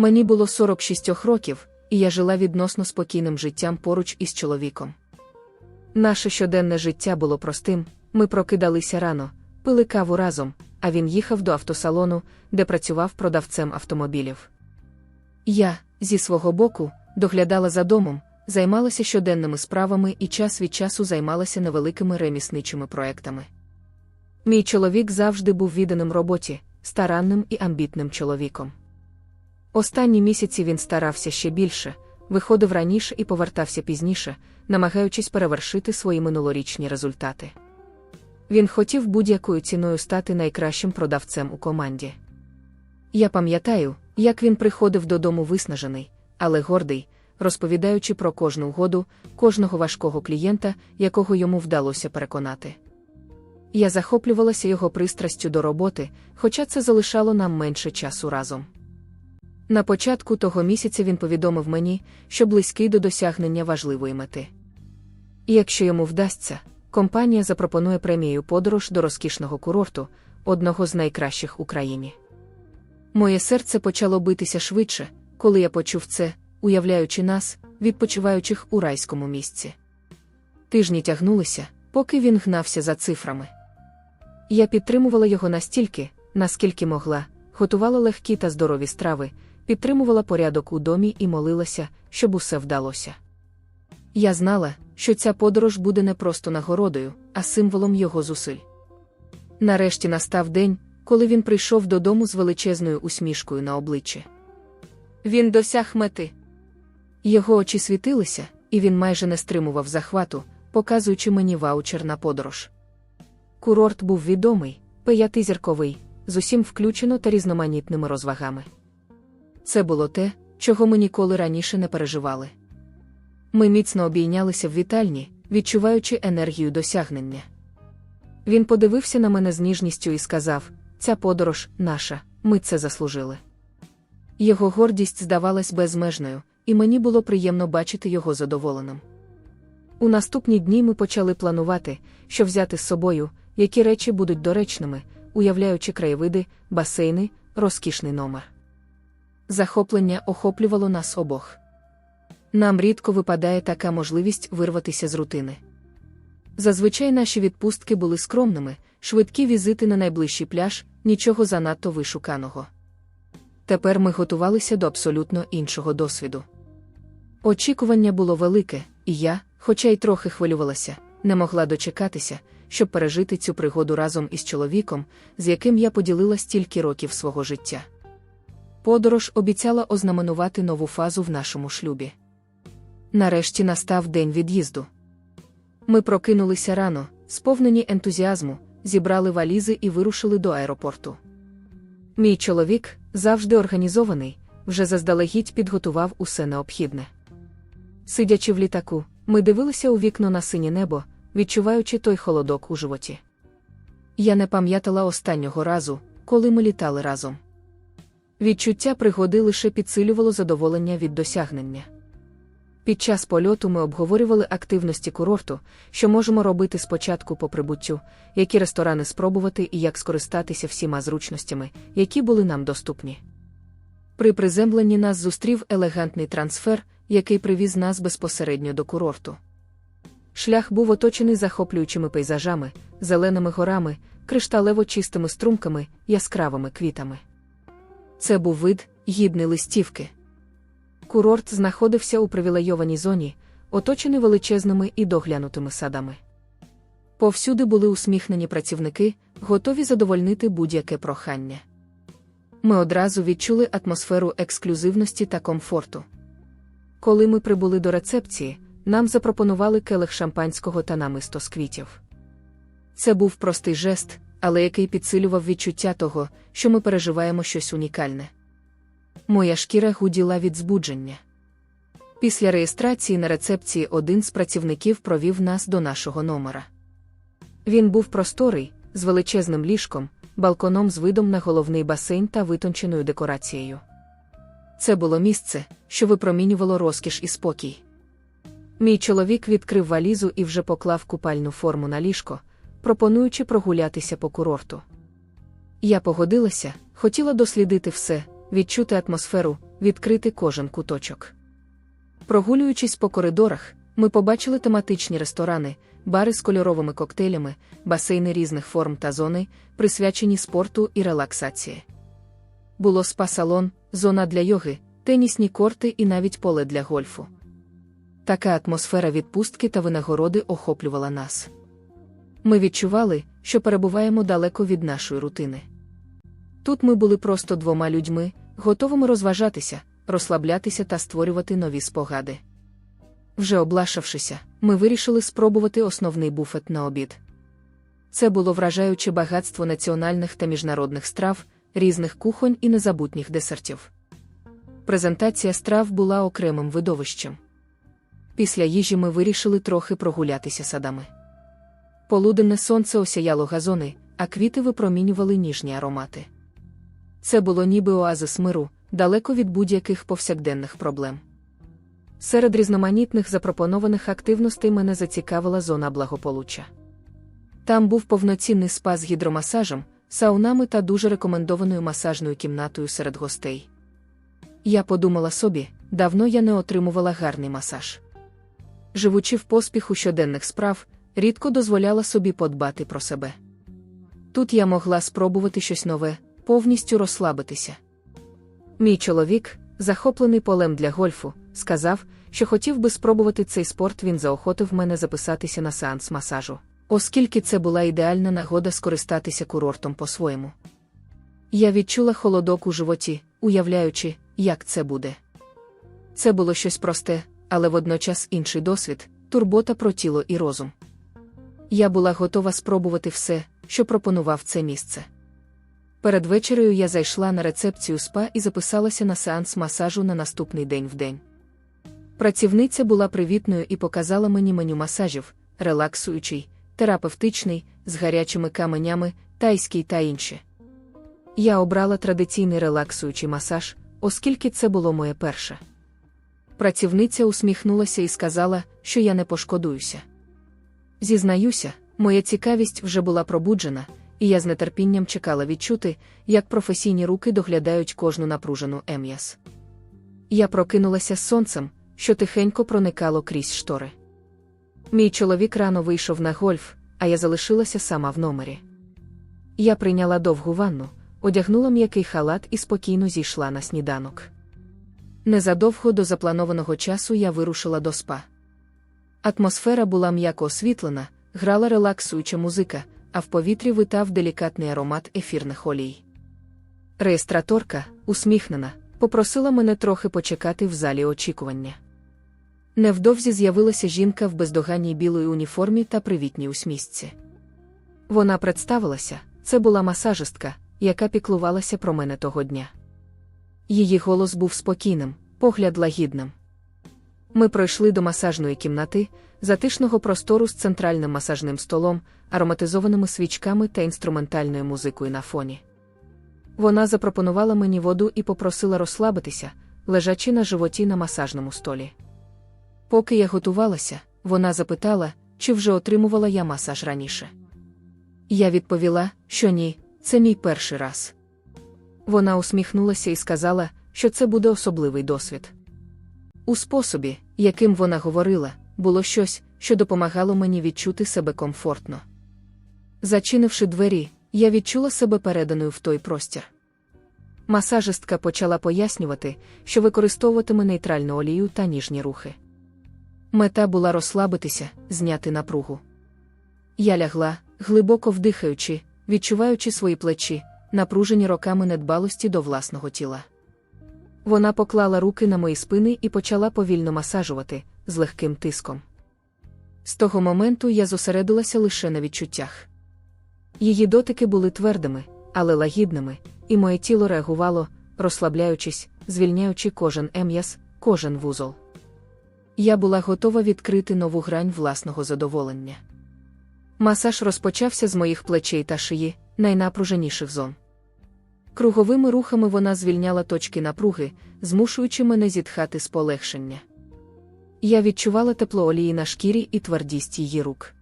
Мені було 46 років, і я жила відносно спокійним життям поруч із чоловіком. Наше щоденне життя було простим, ми прокидалися рано, пили каву разом, а він їхав до автосалону, де працював продавцем автомобілів. Я, зі свого боку, доглядала за домом, займалася щоденними справами і час від часу займалася невеликими ремісничими проектами. Мій чоловік завжди був відданим роботі, старанним і амбітним чоловіком. Останні місяці він старався ще більше, виходив раніше і повертався пізніше, намагаючись перевершити свої минулорічні результати. Він хотів будь-якою ціною стати найкращим продавцем у команді. Я пам'ятаю, як він приходив додому виснажений, але гордий, розповідаючи про кожну угоду, кожного важкого клієнта, якого йому вдалося переконати. Я захоплювалася його пристрастю до роботи, хоча це залишало нам менше часу разом. На початку того місяця він повідомив мені, що близький до досягнення важливої мети. І якщо йому вдасться, компанія запропонує премію подорож до розкішного курорту, одного з найкращих в Україні. Моє серце почало битися швидше, коли я почув це, уявляючи нас, відпочиваючих у райському місці. Тижні тягнулися, поки він гнався за цифрами. Я підтримувала його настільки, наскільки могла, готувала легкі та здорові страви, підтримувала порядок у домі і молилася, щоб усе вдалося. Я знала, що ця подорож буде не просто нагородою, а символом його зусиль. Нарешті настав день, коли він прийшов додому з величезною усмішкою на обличчі. Він досяг мети. Його очі світилися, і він майже не стримував захвату, показуючи мені ваучер на подорож. Курорт був відомий, п'ятизірковий, з усім включено та різноманітними розвагами. Це було те, чого ми ніколи раніше не переживали. Ми міцно обійнялися в вітальні, відчуваючи енергію досягнення. Він подивився на мене з ніжністю і сказав: Ця подорож наша, ми це заслужили. Його гордість здавалась безмежною, і мені було приємно бачити його задоволеним. У наступні дні ми почали планувати, що взяти з собою, які речі будуть доречними, уявляючи краєвиди, басейни, розкішний номер. Захоплення охоплювало нас обох. Нам рідко випадає така можливість вирватися з рутини. Зазвичай наші відпустки були скромними, швидкі візити на найближчий пляж, нічого занадто вишуканого. Тепер ми готувалися до абсолютно іншого досвіду. Очікування було велике, і я, хоча й трохи хвилювалася, не могла дочекатися, щоб пережити цю пригоду разом із чоловіком, з яким я поділила стільки років свого життя. Подорож обіцяла ознаменувати нову фазу в нашому шлюбі. Нарешті настав день від'їзду. Ми прокинулися рано, сповнені ентузіазму, зібрали валізи і вирушили до аеропорту. Мій чоловік, завжди організований, вже заздалегідь підготував усе необхідне. Сидячи в літаку, ми дивилися у вікно на синє небо, відчуваючи той холодок у животі. Я не пам'ятала останнього разу, коли ми літали разом. Відчуття пригоди лише підсилювало задоволення від досягнення. Під час польоту ми обговорювали активності курорту, що можемо робити спочатку по прибуттю, які ресторани спробувати і як скористатися всіма зручностями, які були нам доступні. При приземленні нас зустрів елегантний трансфер, який привіз нас безпосередньо до курорту. Шлях був оточений захоплюючими пейзажами, зеленими горами, кришталево чистими струмками, яскравими квітами. Це був вид гідний листівки. Курорт знаходився у привілейованій зоні, оточений величезними і доглянутими садами. Повсюди були усміхнені працівники, готові задовольнити будь-яке прохання. Ми одразу відчули атмосферу ексклюзивності та комфорту. Коли ми прибули до рецепції, нам запропонували келих шампанського та намисто з квітів. Це був простий жест, але який підсилював відчуття того, що ми переживаємо щось унікальне. Моя шкіра гуділа від збудження. Після реєстрації на рецепції один з працівників провів нас до нашого номера. Він був просторий, з величезним ліжком, балконом з видом на головний басейн та витонченою декорацією. Це було місце, що випромінювало розкіш і спокій. Мій чоловік відкрив валізу і вже поклав купальну форму на ліжко, пропонуючи прогулятися по курорту. Я погодилася, хотіла дослідити все, відчути атмосферу, відкрити кожен куточок. Прогулюючись по коридорах, ми побачили тематичні ресторани, бари з кольоровими коктейлями, басейни різних форм та зони, присвячені спорту і релаксації. Було спа-салон, зона для йоги, тенісні корти і навіть поле для гольфу. Така атмосфера відпустки та винагороди охоплювала нас. Ми відчували, що перебуваємо далеко від нашої рутини. Тут ми були просто двома людьми, готовими розважатися, розслаблятися та створювати нові спогади. Вже облашавшися, ми вирішили спробувати основний буфет на обід. Це було вражаюче багатство національних та міжнародних страв, різних кухонь і незабутніх десертів. Презентація страв була окремим видовищем. Після їжі ми вирішили трохи прогулятися садами. Полуденне сонце осяяло газони, а квіти випромінювали ніжні аромати. Це було ніби оазис миру, далеко від будь-яких повсякденних проблем. Серед різноманітних запропонованих активностей мене зацікавила зона благополуччя. Там був повноцінний спа з гідромасажем, саунами та дуже рекомендованою масажною кімнатою серед гостей. Я подумала собі, давно я не отримувала гарний масаж. Живучи в поспіху щоденних справ, рідко дозволяла собі подбати про себе. Тут я могла спробувати щось нове, повністю розслабитися. Мій чоловік, захоплений полем для гольфу, сказав, що хотів би спробувати цей спорт, він заохотив мене записатися на сеанс масажу, оскільки це була ідеальна нагода скористатися курортом по-своєму. Я відчула холодок у животі, уявляючи, як це буде. Це було щось просте, але водночас інший досвід, турбота про тіло і розум. Я була готова спробувати все, що пропонував це місце. Перед вечерею я зайшла на рецепцію СПА і записалася на сеанс масажу на наступний день в день. Працівниця була привітною і показала мені меню масажів, релаксуючий, терапевтичний, з гарячими каменями, тайський та інші. Я обрала традиційний релаксуючий масаж, оскільки це було моє перше. Працівниця усміхнулася і сказала, що я не пошкодуюся. Зізнаюся, моя цікавість вже була пробуджена, і я з нетерпінням чекала відчути, як професійні руки доглядають кожну напружену ем'яс. Я прокинулася з сонцем, що тихенько проникало крізь штори. Мій чоловік рано вийшов на гольф, а я залишилася сама в номері. Я прийняла довгу ванну, одягнула м'який халат і спокійно зійшла на сніданок. Незадовго до запланованого часу я вирушила до спа. Атмосфера була м'яко освітлена, грала релаксуюча музика, а в повітрі витав делікатний аромат ефірних олій. Реєстраторка, усміхнена, попросила мене трохи почекати в залі очікування. Невдовзі з'явилася жінка в бездоганній білої уніформі та привітній усмісці. Вона представилася, це була масажистка, яка піклувалася про мене того дня. Її голос був спокійним, погляд лагідним. Ми пройшли до масажної кімнати, затишного простору з центральним масажним столом, ароматизованими свічками та інструментальною музикою на фоні. Вона запропонувала мені воду і попросила розслабитися, лежачи на животі на масажному столі. Поки я готувалася, вона запитала, чи вже отримувала я масаж раніше. Я відповіла, що ні, це мій перший раз. Вона усміхнулася і сказала, що це буде особливий досвід. У способі, яким вона говорила, було щось, що допомагало мені відчути себе комфортно. Зачинивши двері, я відчула себе переданою в той простір. Масажистка почала пояснювати, що використовуватиме нейтральну олію та ніжні рухи. Мета була розслабитися, зняти напругу. Я лягла, глибоко вдихаючи, відчуваючи свої плечі, напружені роками недбалості до власного тіла. Вона поклала руки на мої спини і почала повільно масажувати з легким тиском. З того моменту я зосередилася лише на відчуттях. Її дотики були твердими, але лагідними, і моє тіло реагувало, розслабляючись, звільняючи кожен ем'яс, кожен вузол. Я була готова відкрити нову грань власного задоволення. Масаж розпочався з моїх плечей та шиї, найнапруженіших зон. Круговими рухами вона звільняла точки напруги, змушуючи мене зітхати з полегшення. Я відчувала тепло олії на шкірі і твердість її рук.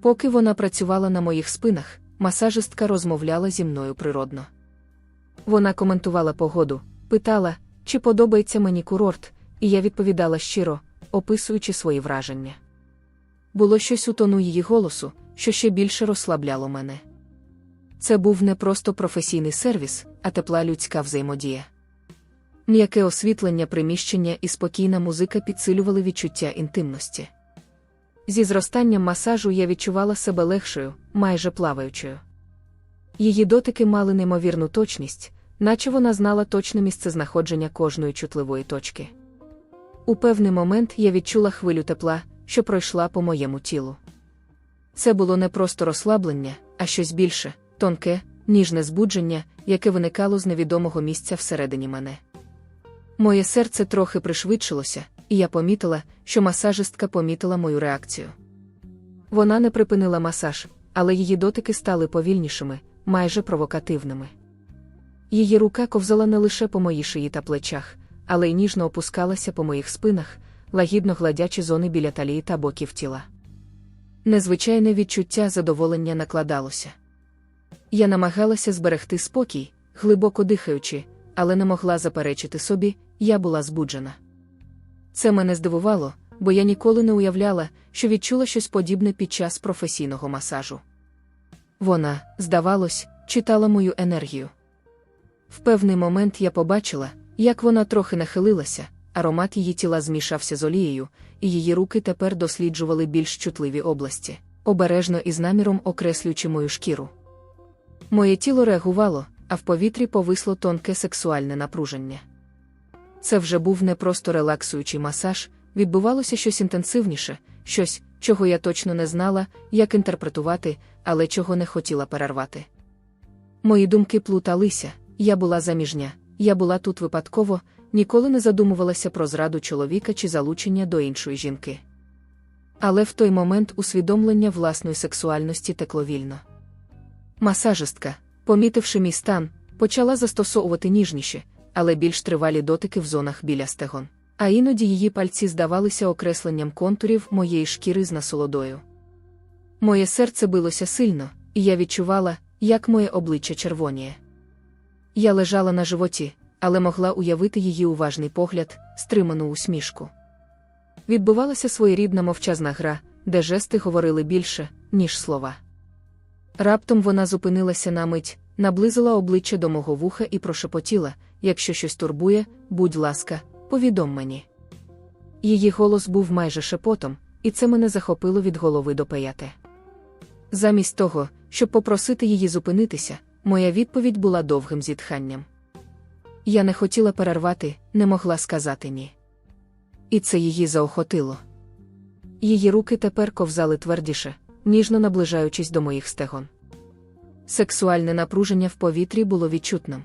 Поки вона працювала на моїх спинах, масажистка розмовляла зі мною природно. Вона коментувала погоду, питала, чи подобається мені курорт, і я відповідала щиро, описуючи свої враження. Було щось у тону її голосу, що ще більше розслабляло мене. Це був не просто професійний сервіс, а тепла людська взаємодія. М'яке освітлення приміщення і спокійна музика підсилювали відчуття інтимності. Зі зростанням масажу я відчувала себе легшою, майже плаваючою. Її дотики мали неймовірну точність, наче вона знала точне місце знаходження кожної чутливої точки. У певний момент я відчула хвилю тепла, що пройшла по моєму тілу. Це було не просто розслаблення, а щось більше, тонке, ніжне збудження, яке виникало з невідомого місця всередині мене. Моє серце трохи пришвидшилося, і я помітила, що масажистка помітила мою реакцію. Вона не припинила масаж, але її дотики стали повільнішими, майже провокативними. Її рука ковзала не лише по моїй шиї та плечах, але й ніжно опускалася по моїх спинах, лагідно гладячи зони біля талії та боків тіла. Незвичайне відчуття задоволення накладалося. Я намагалася зберегти спокій, глибоко дихаючи, але не могла заперечити собі, я була збуджена. Це мене здивувало, бо я ніколи не уявляла, що відчула щось подібне під час професійного масажу. Вона, здавалось, читала мою енергію. В певний момент я побачила, як вона трохи нахилилася, аромат її тіла змішався з олією, і її руки тепер досліджували більш чутливі області, обережно і з наміром окреслюючи мою шкіру. Моє тіло реагувало, а в повітрі повисло тонке сексуальне напруження. Це вже був не просто релаксуючий масаж, відбувалося щось інтенсивніше, щось, чого я точно не знала, як інтерпретувати, але чого не хотіла перервати. Мої думки плуталися, я була заміжня, я була тут випадково, ніколи не задумувалася про зраду чоловіка чи залучення до іншої жінки. Але в той момент усвідомлення власної сексуальності текло вільно. Масажистка, помітивши мій стан, почала застосовувати ніжніші, але більш тривалі дотики в зонах біля стегон. А іноді її пальці здавалися окресленням контурів моєї шкіри з насолодою. Моє серце билося сильно, і я відчувала, як моє обличчя червоніє. Я лежала на животі, але могла уявити її уважний погляд, стриману усмішку. Відбувалася своєрідна мовчазна гра, де жести говорили більше, ніж слова. Раптом вона зупинилася на мить, наблизила обличчя до мого вуха і прошепотіла: якщо щось турбує, будь ласка, повідом мені. Її голос був майже шепотом, і це мене захопило від голови до пеяте. Замість того, щоб попросити її зупинитися, моя відповідь була довгим зітханням. Я не хотіла перервати, не могла сказати ні. І це її заохотило. Її руки тепер ковзали твердіше, ніжно наближаючись до моїх стегон. Сексуальне напруження в повітрі було відчутним.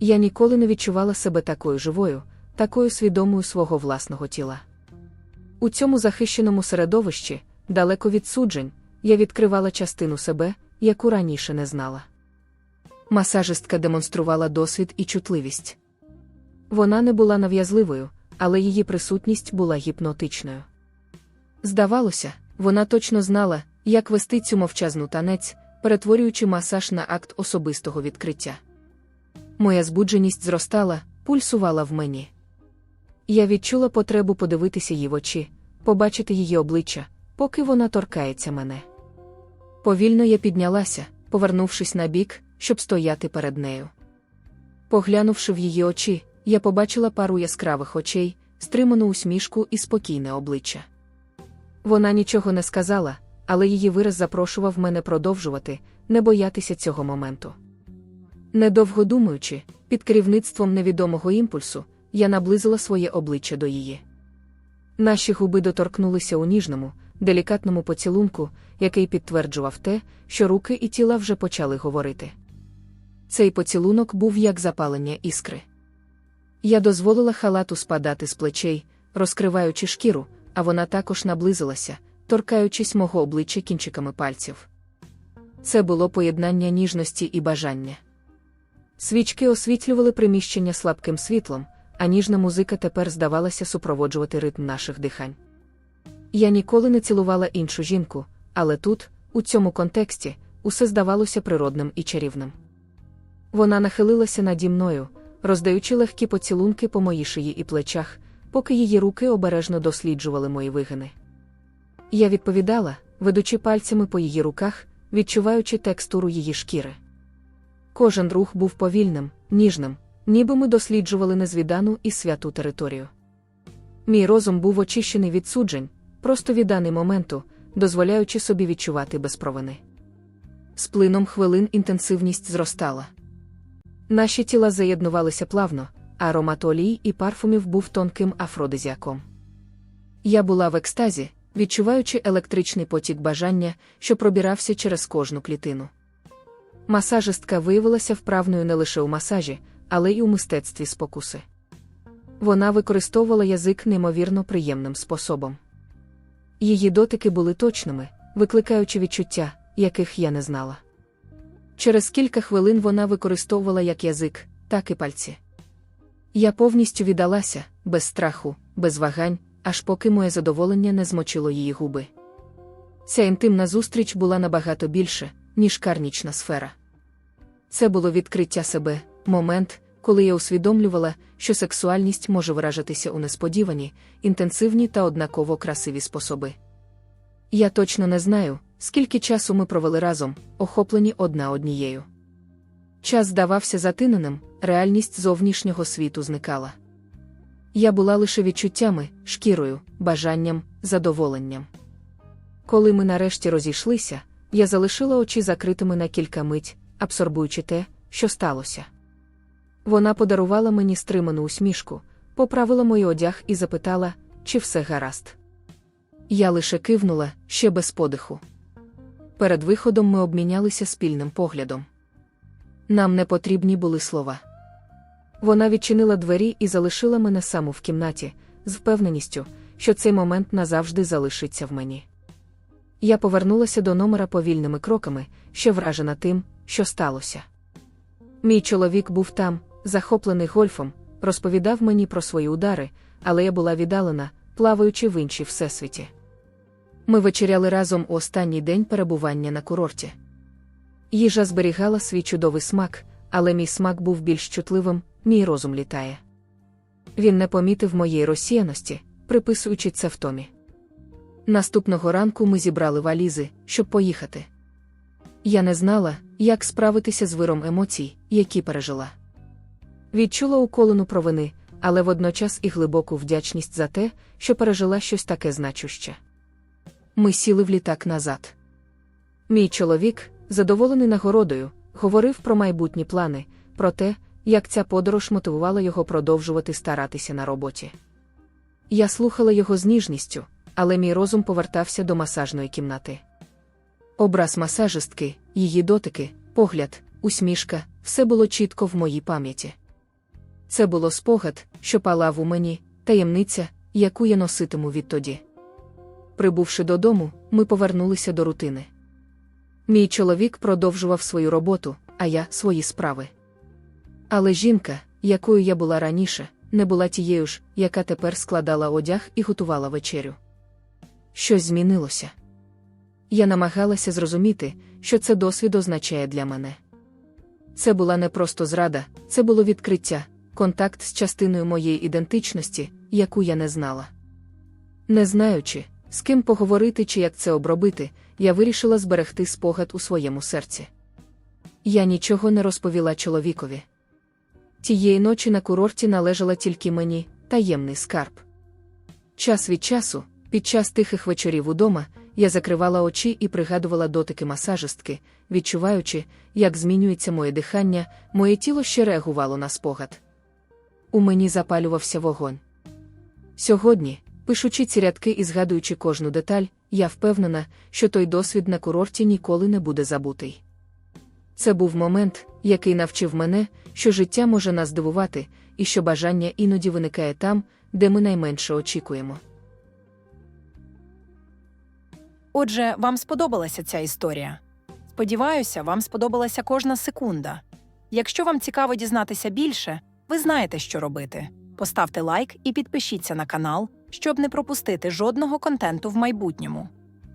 Я ніколи не відчувала себе такою живою, такою свідомою свого власного тіла. У цьому захищеному середовищі, далеко від суджень, я відкривала частину себе, яку раніше не знала. Масажистка демонструвала досвід і чутливість. Вона не була нав'язливою, але її присутність була гіпнотичною. Здавалося, вона точно знала, як вести цю мовчазну танець, перетворюючи масаж на акт особистого відкриття. Моя збудженість зростала, пульсувала в мені. Я відчула потребу подивитися їй в очі, побачити її обличчя, поки вона торкається мене. Повільно я піднялася, повернувшись на бік, щоб стояти перед нею. Поглянувши в її очі, я побачила пару яскравих очей, стриману усмішку і спокійне обличчя. Вона нічого не сказала, але її вираз запрошував мене продовжувати, не боятися цього моменту. Недовго думаючи, під керівництвом невідомого імпульсу, я наблизила своє обличчя до її. Наші губи доторкнулися у ніжному, делікатному поцілунку, який підтверджував те, що руки і тіла вже почали говорити. Цей поцілунок був як запалення іскри. Я дозволила халату спадати з плечей, розкриваючи шкіру, а вона також наблизилася, торкаючись мого обличчя кінчиками пальців. Це було поєднання ніжності і бажання. Свічки освітлювали приміщення слабким світлом, а ніжна музика тепер здавалася супроводжувати ритм наших дихань. Я ніколи не цілувала іншу жінку, але тут, у цьому контексті, усе здавалося природним і чарівним. Вона нахилилася наді мною, роздаючи легкі поцілунки по моїй шиї і плечах, поки її руки обережно досліджували мої вигини. Я відповідала, ведучи пальцями по її руках, відчуваючи текстуру її шкіри. Кожен рух був повільним, ніжним, ніби ми досліджували незвідану і святу територію. Мій розум був очищений від суджень, просто відданий моменту, дозволяючи собі відчувати без провини. З плином хвилин інтенсивність зростала. Наші тіла заєднувалися плавно, аромат олій і парфумів був тонким афродизіаком. Я була в екстазі, відчуваючи електричний потік бажання, що пробирався через кожну клітину. Масажистка виявилася вправною не лише у масажі, але й у мистецтві спокуси. Вона використовувала язик неймовірно приємним способом. Її дотики були точними, викликаючи відчуття, яких я не знала. Через кілька хвилин вона використовувала як язик, так і пальці. Я повністю віддалася, без страху, без вагань, аж поки моє задоволення не змочило її губи. Ця інтимна зустріч була набагато більше, ніж карнічна сфера. Це було відкриття себе, момент, коли я усвідомлювала, що сексуальність може виражатися у несподівані, інтенсивні та однаково красиві способи. Я точно не знаю, скільки часу ми провели разом, охоплені одна однією. Час здавався затиненим, реальність зовнішнього світу зникала. Я була лише відчуттями, шкірою, бажанням, задоволенням. Коли ми нарешті розійшлися, я залишила очі закритими на кілька мить, абсорбуючи те, що сталося. Вона подарувала мені стриману усмішку, поправила мій одяг і запитала, чи все гаразд. Я лише кивнула, ще без подиху. Перед виходом ми обмінялися спільним поглядом. Нам не потрібні були слова. Вона відчинила двері і залишила мене саму в кімнаті, з впевненістю, що цей момент назавжди залишиться в мені. Я повернулася до номера повільними кроками, ще вражена тим, що сталося. Мій чоловік був там, захоплений гольфом, розповідав мені про свої удари, але я була віддалена, плаваючи в іншій всесвіті. Ми вечеряли разом у останній день перебування на курорті. Їжа зберігала свій чудовий смак, але мій смак був більш чутливим, мій розум літає. Він не помітив моєї розсіяності, приписуючи це втомі. Наступного ранку ми зібрали валізи, щоб поїхати. Я не знала, як справитися з виром емоцій, які пережила. Відчула уколену провини, але водночас і глибоку вдячність за те, що пережила щось таке значуще. Ми сіли в літак назад. Мій чоловік, задоволений нагородою, говорив про майбутні плани, про те, як ця подорож мотивувала його продовжувати старатися на роботі. Я слухала його з ніжністю, але мій розум повертався до масажної кімнати. Образ масажистки, її дотики, погляд, усмішка все було чітко в моїй пам'яті. Це було спогад, що палав у мені, таємниця, яку я носитиму відтоді. Прибувши додому, ми повернулися до рутини. Мій чоловік продовжував свою роботу, а я свої справи. Але жінка, якою я була раніше, не була тією ж, яка тепер складала одяг і готувала вечерю. Щось змінилося. Я намагалася зрозуміти, що це досвід означає для мене. Це була не просто зрада, це було відкриття, контакт з частиною моєї ідентичності, яку я не знала. Не знаючи, з ким поговорити чи як це обробити, я вирішила зберегти спогад у своєму серці. Я нічого не розповіла чоловікові. Тієї ночі на курорті належала тільки мені таємний скарб. Час від часу, під час тихих вечорів удома, я закривала очі і пригадувала дотики масажистки, відчуваючи, як змінюється моє дихання, моє тіло ще реагувало на спогад. У мені запалювався вогонь. Сьогодні, пишучи ці рядки і згадуючи кожну деталь, я впевнена, що той досвід на курорті ніколи не буде забутий. Це був момент, який навчив мене, що життя може нас дивувати, і що бажання іноді виникає там, де ми найменше очікуємо. Отже, вам сподобалася ця історія. Сподіваюся, вам сподобалася кожна секунда. Якщо вам цікаво дізнатися більше, ви знаєте, що робити. Поставте лайк і підпишіться на канал, щоб не пропустити жодного контенту в майбутньому.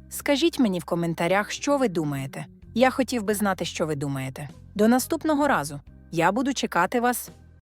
Скажіть мені в коментарях, що ви думаєте. Я хотів би знати, що ви думаєте. До наступного разу. Я буду чекати вас